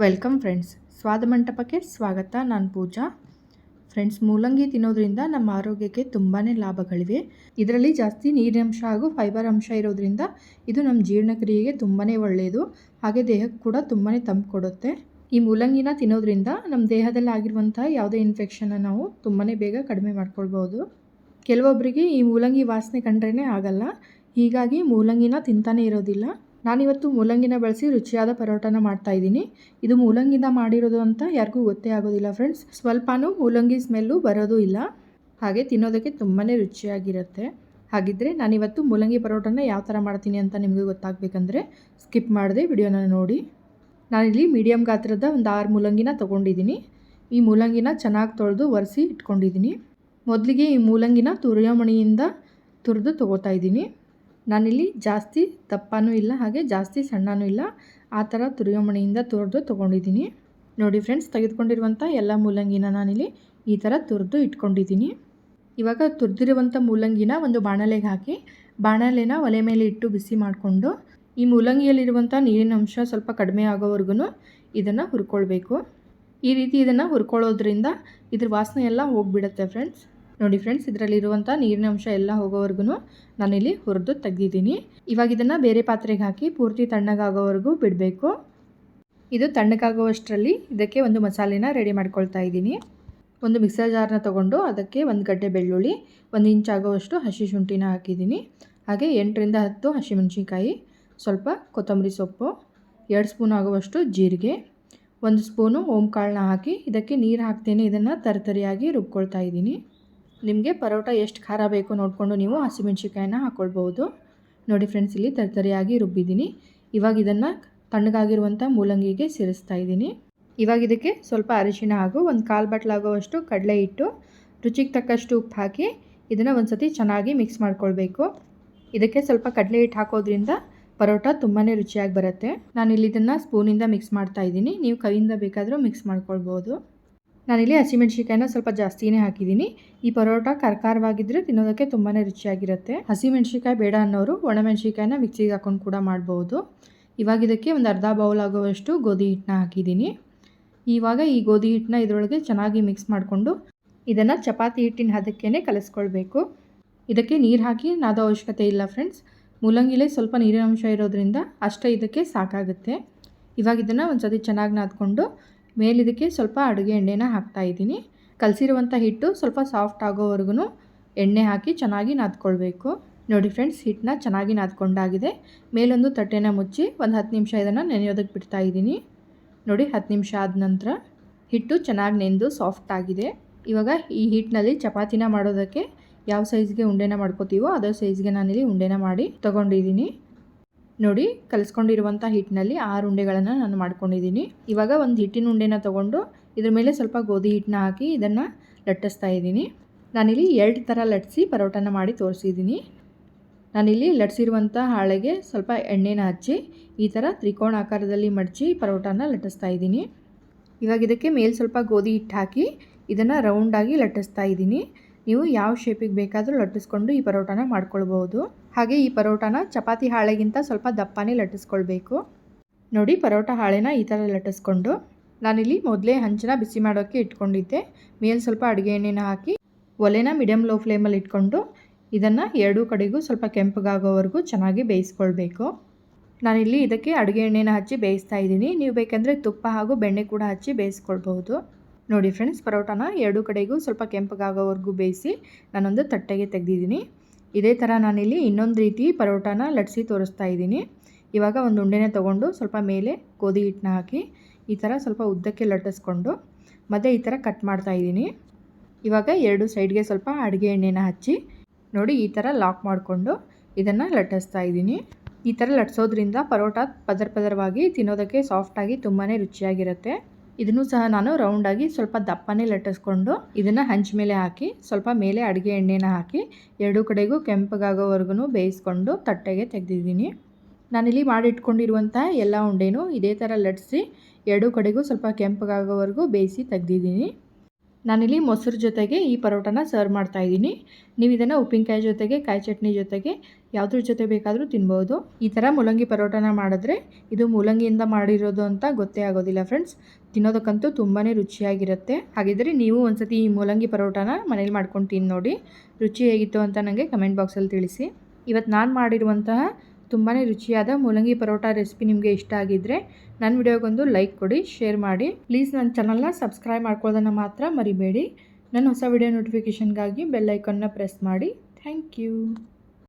Welcome friends. ಸ್ವಾದ ಮಂಟಪಕ್ಕೆ ಸ್ವಾಗತ. ನಾನು ಪೂಜಾ. ಫ್ರೆಂಡ್ಸ್, ಮೂಲಂಗಿ ತಿನ್ನೋದ್ರಿಂದ ನಮ್ಮ ಆರೋಗ್ಯಕ್ಕೆ ತುಂಬಾ ಲಾಭಗಳಿವೆ. ಇದರಲ್ಲಿ ಜಾಸ್ತಿ ನೀರಿನಂಶ ಹಾಗೂ ಫೈಬರ್ ಅಂಶ ಇರೋದ್ರಿಂದ ಇದು ನಮ್ಮ ಜೀರ್ಣಕ್ರಿಯೆಗೆ ತುಂಬಾ ಒಳ್ಳೆಯದು ಹಾಗೆ ದೇಹಕ್ಕೆ ಕೂಡ ತುಂಬಾ ತಂಪು ಕೊಡುತ್ತೆ. ಈ ಮೂಲಂಗಿನ ತಿನ್ನೋದ್ರಿಂದ ನಮ್ಮ ದೇಹದಲ್ಲಿ ಆಗಿರುವಂಥ ಯಾವುದೇ ಇನ್ಫೆಕ್ಷನ್ನ ನಾವು ತುಂಬಾ ಬೇಗ ಕಡಿಮೆ ಮಾಡ್ಕೊಳ್ಬೋದು. ಕೆಲವೊಬ್ಬರಿಗೆ ಈ ಮೂಲಂಗಿ ವಾಸನೆ ಕಂಡ್ರೇ ಆಗಲ್ಲ. ಹೀಗಾಗಿ ಮೂಲಂಗಿನ ತಿಂತಾನೆ ಇರೋದಿಲ್ಲ. ನಾನಿವತ್ತು ಮೂಲಂಗಿನ ಬಳಸಿ ರುಚಿಯಾದ ಪರೋಟನ ಮಾಡ್ತಾ ಇದ್ದೀನಿ. ಇದು ಮೂಲಂಗಿಯಿಂದ ಮಾಡಿರೋದು ಅಂತ ಯಾರಿಗೂ ಗೊತ್ತೇ ಆಗೋದಿಲ್ಲ ಫ್ರೆಂಡ್ಸ್. ಸ್ವಲ್ಪನೂ ಮೂಲಂಗಿ ಸ್ಮೆಲ್ಲು ಬರೋದು ಇಲ್ಲ. ಹಾಗೆ ತಿನ್ನೋದಕ್ಕೆ ತುಂಬಾ ರುಚಿಯಾಗಿರುತ್ತೆ. ಹಾಗಿದ್ದರೆ ನಾನಿವತ್ತು ಮೂಲಂಗಿ ಪರೋಟನ ಯಾವ ಥರ ಮಾಡ್ತೀನಿ ಅಂತ ನಿಮಗೆ ಗೊತ್ತಾಗಬೇಕಂದ್ರೆ ಸ್ಕಿಪ್ ಮಾಡಿದೆ ವಿಡಿಯೋನ ನೋಡಿ. ನಾನಿಲ್ಲಿ ಮೀಡಿಯಮ್ ಗಾತ್ರದ ಒಂದು ಆರು ಮೂಲಂಗಿನ ತೊಗೊಂಡಿದ್ದೀನಿ. ಈ ಮೂಲಂಗಿನ ಚೆನ್ನಾಗಿ ತೊಳೆದು ಒರೆಸಿ ಇಟ್ಕೊಂಡಿದ್ದೀನಿ. ಮೊದಲಿಗೆ ಈ ಮೂಲಂಗಿನ ತುರಿಯೋಮಣಿಯಿಂದ ತುರಿದು ತೊಗೋತಾ ಇದ್ದೀನಿ. ನಾನಿಲ್ಲಿ ಜಾಸ್ತಿ ದಪ್ಪನೂ ಇಲ್ಲ, ಹಾಗೆ ಜಾಸ್ತಿ ಸಣ್ಣನೂ ಇಲ್ಲ. ಆ ಥರ ತುರಿಯಮಣಿಯಿಂದ ತುರಿದು ತೊಗೊಂಡಿದ್ದೀನಿ. ನೋಡಿ ಫ್ರೆಂಡ್ಸ್ ತೆಗೆದುಕೊಂಡಿರುವಂಥ ಎಲ್ಲ ಮೂಲಂಗಿನ ನಾನಿಲ್ಲಿ ಈ ಥರ ತುರಿದು ಇಟ್ಕೊಂಡಿದ್ದೀನಿ. ಇವಾಗ ತುರಿದಿರುವಂಥ ಮೂಲಂಗಿನ ಒಂದು ಬಾಣಲೆಗೆ ಹಾಕಿ, ಬಾಣಲೆನ ಒಲೆ ಮೇಲೆ ಇಟ್ಟು ಬಿಸಿ ಮಾಡಿಕೊಂಡು, ಈ ಮೂಲಂಗಿಯಲ್ಲಿರುವಂಥ ನೀರಿನ ಅಂಶ ಸ್ವಲ್ಪ ಕಡಿಮೆ ಆಗೋವರೆಗೂ ಇದನ್ನು ಹುರ್ಕೊಳ್ಬೇಕು. ಈ ರೀತಿ ಇದನ್ನು ಹುರ್ಕೊಳ್ಳೋದ್ರಿಂದ ಇದ್ರ ವಾಸನೆ ಎಲ್ಲ ಹೋಗಿಬಿಡುತ್ತೆ ಫ್ರೆಂಡ್ಸ್ ನೋಡಿ ಫ್ರೆಂಡ್ಸ್ ಇದರಲ್ಲಿರುವಂಥ ನೀರಿನ ಅಂಶ ಎಲ್ಲ ಹೋಗೋವರೆಗೂ ನಾನಿಲ್ಲಿ ಹುರಿದು ತೆಗೆದಿದ್ದೀನಿ. ಇವಾಗ ಇದನ್ನು ಬೇರೆ ಪಾತ್ರೆಗೆ ಹಾಕಿ ಪೂರ್ತಿ ತಣ್ಣಗಾಗೋವರೆಗೂ ಬಿಡಬೇಕು. ಇದು ತಣ್ಣಗಾಗುವಷ್ಟರಲ್ಲಿ ಇದಕ್ಕೆ ಒಂದು ಮಸಾಲೆನ ರೆಡಿ ಮಾಡ್ಕೊಳ್ತಾ ಇದ್ದೀನಿ. ಒಂದು ಮಿಕ್ಸರ್ ಜಾರ್ನ ತೊಗೊಂಡು ಅದಕ್ಕೆ ಒಂದು ಗಡ್ಡೆ ಬೆಳ್ಳುಳ್ಳಿ, ಒಂದು ಇಂಚ್ ಆಗೋವಷ್ಟು ಹಸಿ ಶುಂಠಿನ ಹಾಕಿದ್ದೀನಿ. ಹಾಗೆ ಎಂಟರಿಂದ ಹತ್ತು ಹಸಿಮೆಣ್ಸಿನ್ಕಾಯಿ ಸ್ವಲ್ಪ ಕೊತ್ತಂಬರಿ ಸೊಪ್ಪು, ಎರಡು ಸ್ಪೂನ್ ಆಗುವಷ್ಟು ಜೀರಿಗೆ, ಒಂದು ಸ್ಪೂನು ಓಂಕಾಳನ್ನ ಹಾಕಿ ಇದಕ್ಕೆ ನೀರು ಹಾಕ್ತೇನೆ ಇದನ್ನು ತರತರಿಯಾಗಿ ರುಬ್ಕೊಳ್ತಾ ಇದ್ದೀನಿ. ನಿಮಗೆ ಪರೋಟ ಎಷ್ಟು ಖಾರ ಬೇಕು ನೋಡಿಕೊಂಡು ನೀವು ಹಸಿಮೆಣ್ಸಿಕಾಯನ್ನ ಹಾಕ್ಕೊಳ್ಬೋದು ನೋಡಿ ಫ್ರೆಂಡ್ಸ್ ಇಲ್ಲಿ ತರ್ತರಿಯಾಗಿ ರುಬ್ಬಿದ್ದೀನಿ. ಇವಾಗ ಇದನ್ನು ತಣ್ಣಗಾಗಿರುವಂಥ ಮೂಲಂಗಿಗೆ ಸೇರಿಸ್ತಾ ಇದ್ದೀನಿ. ಇವಾಗ ಇದಕ್ಕೆ ಸ್ವಲ್ಪ ಅರಿಶಿಣ ಹಾಗೂ ಒಂದು ಕಾಲು ಬಟ್ಲಾಗುವಷ್ಟು ಕಡಲೆ ಇಟ್ಟು ರುಚಿಗೆ ತಕ್ಕಷ್ಟು ಉಪ್ಪು ಹಾಕಿ ಇದನ್ನು ಒಂದು ಸತಿ ಚೆನ್ನಾಗಿ ಮಿಕ್ಸ್ ಮಾಡ್ಕೊಳ್ಬೇಕು. ಇದಕ್ಕೆ ಸ್ವಲ್ಪ ಕಡಲೆ ಹಿಟ್ಟು ಹಾಕೋದ್ರಿಂದ ಪರೋಟ ತುಂಬಾ ರುಚಿಯಾಗಿ ಬರುತ್ತೆ. ನಾನು ಇಲ್ಲಿ ಇದನ್ನು ಸ್ಪೂನಿಂದ ಮಿಕ್ಸ್ ಮಾಡ್ತಾ ಇದ್ದೀನಿ. ನೀವು ಕೈಯಿಂದ ಬೇಕಾದರೂ ಮಿಕ್ಸ್ ಮಾಡ್ಕೊಳ್ಬೋದು ನಾನಿಲ್ಲಿ ಹಸಿಮೆಣ್ಸಿಕಾಯಿನ ಸ್ವಲ್ಪ ಜಾಸ್ತಿನೇ ಹಾಕಿದ್ದೀನಿ. ಈ ಪರೋಟ ಕರ್ಕಾರವಾಗಿದ್ದರೆ ತಿನ್ನೋದಕ್ಕೆ ತುಂಬಾ ರುಚಿಯಾಗಿರುತ್ತೆ. ಹಸಿಮೆಣ್ಸಿಕಾಯಿ ಬೇಡ ಅನ್ನೋರು ಒಣಮೆಣ್ಸಿಕಾಯಿನ ಮಿಕ್ಸಿಗೆ ಹಾಕೊಂಡು ಕೂಡ ಮಾಡ್ಬೋದು. ಇವಾಗ ಇದಕ್ಕೆ ಒಂದು ಅರ್ಧ ಬೌಲ್ ಆಗುವಷ್ಟು ಗೋಧಿ ಹಿಟ್ಟನ್ನ ಹಾಕಿದ್ದೀನಿ. ಇವಾಗ ಈ ಗೋಧಿ ಹಿಟ್ಟನ್ನ ಇದರೊಳಗೆ ಚೆನ್ನಾಗಿ ಮಿಕ್ಸ್ ಮಾಡಿಕೊಂಡು ಇದನ್ನು ಚಪಾತಿ ಹಿಟ್ಟಿನ ಹದಕ್ಕೇ ಕಲಿಸ್ಕೊಳ್ಬೇಕು. ಇದಕ್ಕೆ ನೀರು ಹಾಕಿ ನಾದೋ ಅವಶ್ಯಕತೆ ಇಲ್ಲ ಫ್ರೆಂಡ್ಸ್. ಮೂಲಂಗಿಲೆ ಸ್ವಲ್ಪ ನೀರಿನ ಅಂಶ ಇರೋದ್ರಿಂದ ಅಷ್ಟೇ ಇದಕ್ಕೆ ಸಾಕಾಗುತ್ತೆ. ಇವಾಗ ಇದನ್ನು ಒಂದು ಸತಿ ಚೆನ್ನಾಗಿ ನಾದ್ಕೊಂಡು ಮೇಲಿದಕ್ಕೆ ಸ್ವಲ್ಪ ಅಡುಗೆ ಎಣ್ಣೆನ ಹಾಕ್ತಾ ಇದ್ದೀನಿ. ಕಲಸಿರುವಂಥ ಹಿಟ್ಟು ಸ್ವಲ್ಪ ಸಾಫ್ಟ್ ಆಗೋವರೆಗೂ ಎಣ್ಣೆ ಹಾಕಿ ಚೆನ್ನಾಗಿ ನಾದ್ಕೊಳ್ಬೇಕು. ನೋಡಿ ಫ್ರೆಂಡ್ಸ್ ಹಿಟ್ಟನ್ನ ಚೆನ್ನಾಗಿ ನಾದ್ಕೊಂಡಾಗಿದೆ. ಮೇಲೊಂದು ತಟ್ಟೆನ ಮುಚ್ಚಿ ಒಂದು ಹತ್ತು ನಿಮಿಷ ಇದನ್ನು ನೆನೆಯೋದಕ್ಕೆ ಬಿಡ್ತಾ ಇದ್ದೀನಿ. ನೋಡಿ ಹತ್ತು ನಿಮಿಷ ಆದ ನಂತರ ಹಿಟ್ಟು ಚೆನ್ನಾಗಿ ನೆಂದು ಸಾಫ್ಟ್ ಆಗಿದೆ. ಇವಾಗ ಈ ಹಿಟ್ಟಿನಲ್ಲಿ ಚಪಾತಿನ ಮಾಡೋದಕ್ಕೆ ಯಾವ ಸೈಜ್ಗೆ ಉಂಡೆನ ಮಾಡ್ಕೋತೀವೋ ಅದೇ ಸೈಜ್ಗೆ ನಾನಿಲ್ಲಿ ಉಂಡೆನ ಮಾಡಿ ತೊಗೊಂಡಿದ್ದೀನಿ. ನೋಡಿ ಕಲಿಸ್ಕೊಂಡಿರುವಂಥ ಹಿಟ್ಟಿನಲ್ಲಿ ಆರು ಉಂಡೆಗಳನ್ನು ನಾನು ಮಾಡ್ಕೊಂಡಿದ್ದೀನಿ. ಇವಾಗ ಒಂದು ಹಿಟ್ಟಿನ ಉಂಡೆನ ತೊಗೊಂಡು ಇದ್ರ ಮೇಲೆ ಸ್ವಲ್ಪ ಗೋಧಿ ಹಿಟ್ಟನ್ನ ಹಾಕಿ ಇದನ್ನು ಲಟ್ಟಿಸ್ತಾ ಇದ್ದೀನಿ. ನಾನಿಲ್ಲಿ ಎರಡು ಥರ ಲಟ್ಟಿಸಿ ಪರೋಟನ ಮಾಡಿ ತೋರಿಸಿದ್ದೀನಿ. ನಾನಿಲ್ಲಿ ಲಟ್ಸಿರುವಂಥ ಹಾಳೆಗೆ ಸ್ವಲ್ಪ ಎಣ್ಣೆನ ಹಚ್ಚಿ ಈ ಥರ ತ್ರಿಕೋಣ ಆಕಾರದಲ್ಲಿ ಮಡಚಿ ಪರೋಟನ ಲಟ್ಟಿಸ್ತಾ ಇದ್ದೀನಿ. ಇವಾಗ ಇದಕ್ಕೆ ಮೇಲೆ ಸ್ವಲ್ಪ ಗೋಧಿ ಹಿಟ್ಟು ಹಾಕಿ ಇದನ್ನು ರೌಂಡಾಗಿ ಲಟ್ಟಿಸ್ತಾ ಇದ್ದೀನಿ. ನೀವು ಯಾವ ಶೇಪಿಗೆ ಬೇಕಾದರೂ ಲಟ್ಟಿಸ್ಕೊಂಡು ಈ ಪರೋಟನ ಮಾಡ್ಕೊಳ್ಬೋದು ಹಾಗೆ ಈ ಪರೋಟಾನ ಚಪಾತಿ ಹಾಳೆಗಿಂತ ಸ್ವಲ್ಪ ದಪ್ಪನೇ ಲಟ್ಟಿಸ್ಕೊಳ್ಬೇಕು. ನೋಡಿ ಪರೋಟ ಹಾಳೆನ ಈ ಥರ ಲಟ್ಟಿಸ್ಕೊಂಡು ನಾನಿಲ್ಲಿ ಮೊದಲೇ ಹಂಚನ ಬಿಸಿ ಮಾಡೋಕ್ಕೆ ಇಟ್ಕೊಂಡಿದ್ದೆ. ಮೇಲೆ ಸ್ವಲ್ಪ ಅಡುಗೆ ಎಣ್ಣೆನ ಹಾಕಿ ಒಲೆನ ಮೀಡಿಯಮ್ ಲೋ ಫ್ಲೇಮಲ್ಲಿ ಇಟ್ಕೊಂಡು ಇದನ್ನು ಎರಡೂ ಕಡೆಗೂ ಸ್ವಲ್ಪ ಕೆಂಪಗಾಗೋವರೆಗೂ ಚೆನ್ನಾಗಿ ಬೇಯಿಸ್ಕೊಳ್ಬೇಕು. ನಾನಿಲ್ಲಿ ಇದಕ್ಕೆ ಅಡುಗೆ ಎಣ್ಣೆನ ಹಚ್ಚಿ ಬೇಯಿಸ್ತಾ ಇದ್ದೀನಿ. ನೀವು ಬೇಕೆಂದರೆ ತುಪ್ಪ ಹಾಗೂ ಬೆಣ್ಣೆ ಕೂಡ ಹಚ್ಚಿ ಬೇಯಿಸ್ಕೊಳ್ಬಹುದು. ನೋಡಿ ಫ್ರೆಂಡ್ಸ್, ಪರೋಟಾನ ಎರಡೂ ಕಡೆಗೂ ಸ್ವಲ್ಪ ಕೆಂಪಗಾಗೋವರೆಗೂ ಬೇಯಿಸಿ ನಾನೊಂದು ತಟ್ಟೆಗೆ ತೆಗೆದಿದ್ದೀನಿ. ಇದೇ ಥರ ನಾನಿಲ್ಲಿ ಇನ್ನೊಂದು ರೀತಿ ಪರೋಟಾನ ಲಟ್ಸಿ ತೋರಿಸ್ತಾ ಇದ್ದೀನಿ. ಇವಾಗ ಒಂದು ಉಂಡೆನ ತೊಗೊಂಡು ಸ್ವಲ್ಪ ಮೇಲೆ ಗೋಧಿ ಹಿಟ್ಟನ್ನ ಹಾಕಿ ಈ ಥರ ಸ್ವಲ್ಪ ಉದ್ದಕ್ಕೆ ಲಟ್ಟಿಸ್ಕೊಂಡು ಮತ್ತು ಈ ಥರ ಕಟ್ ಮಾಡ್ತಾ ಇದ್ದೀನಿ. ಇವಾಗ ಎರಡು ಸೈಡ್ಗೆ ಸ್ವಲ್ಪ ಅಡುಗೆ ಎಣ್ಣೆನ ಹಚ್ಚಿ ನೋಡಿ ಈ ಥರ ಲಾಕ್ ಮಾಡಿಕೊಂಡು ಇದನ್ನು ಲಟ್ಟಿಸ್ತಾ ಇದ್ದೀನಿ. ಈ ಥರ ಲಟ್ಸೋದ್ರಿಂದ ಪರೋಟ ಪದರ ಪದರವಾಗಿ ತಿನ್ನೋದಕ್ಕೆ ಸಾಫ್ಟಾಗಿ ತುಂಬಾ ರುಚಿಯಾಗಿರುತ್ತೆ. ಇದನ್ನು ಸಹ ನಾನು ರೌಂಡಾಗಿ ಸ್ವಲ್ಪ ದಪ್ಪನೇ ಲಟ್ಟಿಸ್ಕೊಂಡು ಇದನ್ನು ಹಂಚ ಮೇಲೆ ಹಾಕಿ, ಸ್ವಲ್ಪ ಮೇಲೆ ಅಡುಗೆ ಎಣ್ಣೆನ ಹಾಕಿ, ಎರಡೂ ಕಡೆಗೂ ಕೆಂಪಗಾಗೋವರೆಗೂ ಬೇಯಿಸ್ಕೊಂಡು ತಟ್ಟೆಗೆ ತೆಗೆದಿದ್ದೀನಿ. ನಾನಿಲ್ಲಿ ಮಾಡಿಟ್ಕೊಂಡಿರುವಂಥ ಎಲ್ಲ ಉಂಡೆನೂ ಇದೇ ಥರ ಲಟ್ಟಿಸಿ, ಎರಡೂ ಕಡೆಗೂ ಸ್ವಲ್ಪ ಕೆಂಪಗಾಗೋವರೆಗೂ ಬೇಯಿಸಿ ತೆಗೆದಿದ್ದೀನಿ. ನಾನಿಲ್ಲಿ ಮೊಸರು ಜೊತೆಗೆ ಈ ಪರೋಟನ ಸರ್ವ್ ಮಾಡ್ತಾಯಿದ್ದೀನಿ ನೀವು ಇದನ್ನು ಉಪ್ಪಿನಕಾಯಿ ಜೊತೆಗೆ, ಕಾಯಿ ಚಟ್ನಿ ಜೊತೆಗೆ ಯಾವುದ್ರ ಜೊತೆ ಬೇಕಾದರೂ ತಿನ್ಬೋದು. ಈ ಥರ ಮೂಲಂಗಿ ಪರೋಟನ ಮಾಡಿದ್ರೆ ಇದು ಮೂಲಂಗಿಯಿಂದ ಮಾಡಿರೋದು ಅಂತ ಗೊತ್ತೇ ಆಗೋದಿಲ್ಲ ಫ್ರೆಂಡ್ಸ್ ತಿನ್ನೋದಕ್ಕಂತೂ ತುಂಬಾ ರುಚಿಯಾಗಿರುತ್ತೆ. ಹಾಗಿದ್ರೆ ನೀವು ಒಂದ್ಸತಿ ಈ ಮೂಲಂಗಿ ಪರೋಟನ ಮನೇಲಿ ಮಾಡ್ಕೊಂಡು ತಿಂದು ನೋಡಿ. ರುಚಿ ಹೇಗಿತ್ತು ಅಂತ ನನಗೆ ಕಮೆಂಟ್ ಬಾಕ್ಸಲ್ಲಿ ತಿಳಿಸಿ. ಇವತ್ತು ನಾನು ಮಾಡಿರುವಂತಹ ತುಂಬಾ ರುಚಿಯಾದ ಮೂಲಂಗಿ ಪರೋಟ ರೆಸಿಪಿ ನಿಮಗೆ ಇಷ್ಟ ಆಗಿದ್ದರೆ ನನ್ನ ವಿಡಿಯೋಗೊಂದು ಲೈಕ್ ಕೊಡಿ, ಶೇರ್ ಮಾಡಿ. ಪ್ಲೀಸ್ ನನ್ನ ಚಾನಲ್ನ ಸಬ್ಸ್ಕ್ರೈಬ್ ಮಾಡ್ಕೊಳ್ಳೋದನ್ನು ಮಾತ್ರ ಮರಿಬೇಡಿ. ನನ್ನ ಹೊಸ ವಿಡಿಯೋ ನೋಟಿಫಿಕೇಷನ್ಗಾಗಿ ಬೆಲ್ ಐಕನ್ನ ಪ್ರೆಸ್ ಮಾಡಿ. Thank you.